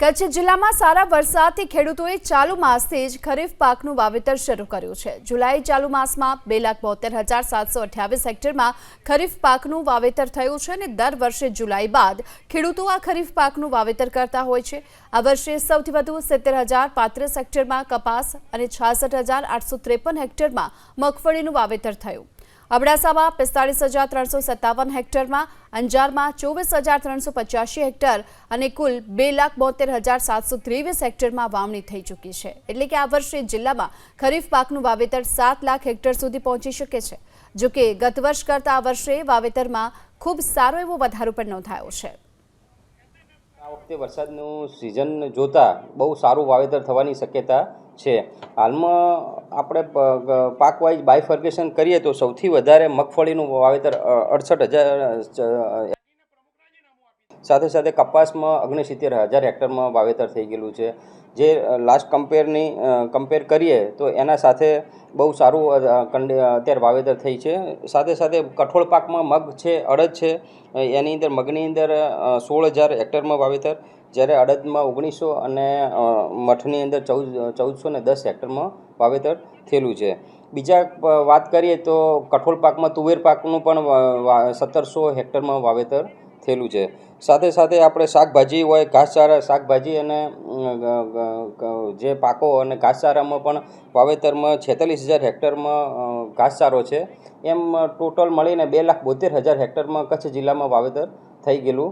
કચ્છ જિલ્લામાં સારા વરસાદથી ખેડૂતોએ ચાલુ માસથી જ ખરીફ પાકનું વાવેતર શરૂ કર્યું છે. જુલાઈ ચાલુ માસમાં બે લાખ બોતેર હજાર સાતસો અઠ્યાવીસ હેક્ટરમાં ખરીફ પાકનું વાવેતર થયું છે અને દર વર્ષે જુલાઈ બાદ ખેડૂતો આ ખરીફ પાકનું વાવેતર કરતા હોય છે. આ વર્ષે સૌથી વધુ સિત્તેર હજાર પાંત્રીસ હેક્ટરમાં કપાસ અને છાસઠ હજાર આઠસો ત્રેપન હેક્ટરમાં મગફળીનું વાવેતર થયું. અબડાસામાં પિસ્તાળીસ હજાર ત્રણસો સત્તાવન હેક્ટરમાં, અંજારમાં ચોવીસ હજાર ત્રણસો પચાસી હેક્ટર અને કુલ બે લાખ બોતેર હજાર સાતસો ત્રેવીસ હેક્ટરમાં વાવણી થઈ ચૂકી છે. એટલે કે આ વર્ષે જિલ્લામાં ખરીફ પાકનું વાવેતર સાત લાખ હેક્ટર સુધી પહોંચી શકે છે, જોકે ગત વર્ષ કરતાં આ વર્ષે વાવેતરમાં ખૂબ સારો એવો વધારો પણ નોંધાયો છે. આ વખતે વરસાદનું સિઝન જોતા બહુ સારું વાવેતર થવાની શક્યતા છે. હાલમાં આપણે પાકવાઇઝ બાયફર્ગેશન કરીએ તો સૌથી વધારે મગફળીનું વાવેતર અડસઠ હજાર સાથે સાથે કપાસમાં ઓગણસિત્તેર હજાર હેક્ટરમાં વાવેતર થઈ ગયેલું છે. જે લાસ્ટ કમ્પેરની કમ્પેર કરીએ તો એના સાથે બહુ સારું અત્યારે વાવેતર થઈ છે. સાથે સાથે કઠોળ પાકમાં મગ છે, અડદ છે એની અંદર, મગની અંદર સોળ હજાર હેક્ટરમાં વાવેતર. જ્યારે અડદમાં ઓગણીસો અને મઠની અંદર ચૌદ ચૌદસો ને દસ હેક્ટરમાં વાવેતર થયેલું છે. બીજા વાત કરીએ તો કઠોળ પાકમાં તુવેર પાકનું પણ સત્તરસો હેક્ટરમાં વાવેતર થયેલું છે. સાથે સાથે આપણે શાકભાજી હોય, ઘાસચારા, શાકભાજી અને જે પાકો અને ઘાસચારામાં પણ વાવેતરમાં છેતાલીસ હજાર હેક્ટરમાં ઘાસચારો છે. એમ, ટોટલ મળીને બે લાખ બોતેર હજાર હેક્ટરમાં કચ્છ જિલ્લામાં વાવેતર થઈ ગયેલું.